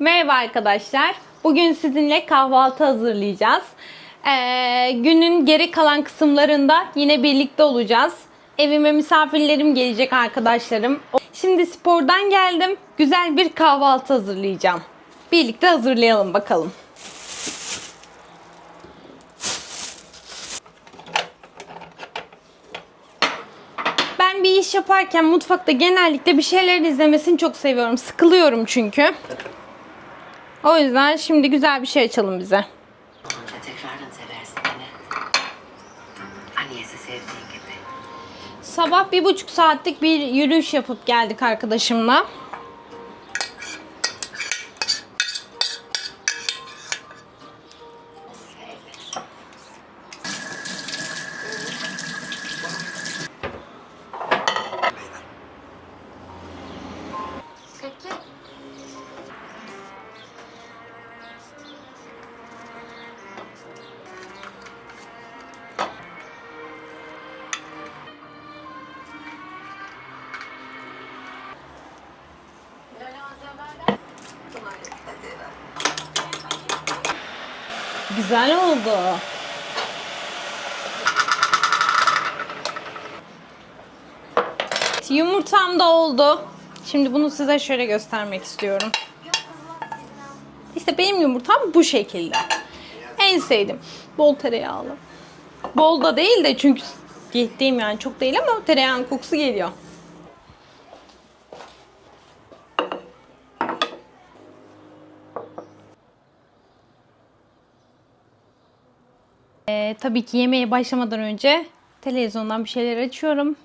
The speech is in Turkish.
Merhaba arkadaşlar. Bugün sizinle kahvaltı hazırlayacağız. Ee, günün geri kalan kısımlarında yine birlikte olacağız. Evime misafirlerim gelecek arkadaşlarım. Şimdi spordan geldim. Güzel bir kahvaltı hazırlayacağım. Birlikte hazırlayalım bakalım. Ben bir iş yaparken mutfakta genellikle bir şeyler izlemesini çok seviyorum. Sıkılıyorum çünkü. O yüzden şimdi güzel bir şey açalım bize. Ya tekrardan seversin dene. Annesi sevdiğin gibi. Sabah bir buçuk saatlik bir yürüyüş yapıp geldik arkadaşımla. Güzel oldu. Yumurtam da oldu. Şimdi bunu size şöyle göstermek istiyorum. İşte benim yumurtam bu şekilde. En sevdim. Bol tereyağlı. Bol da değil de çünkü ciddiyim yani çok değil ama tereyağın kokusu geliyor. Ee, tabii ki yemeğe başlamadan önce televizyondan bir şeyler açıyorum.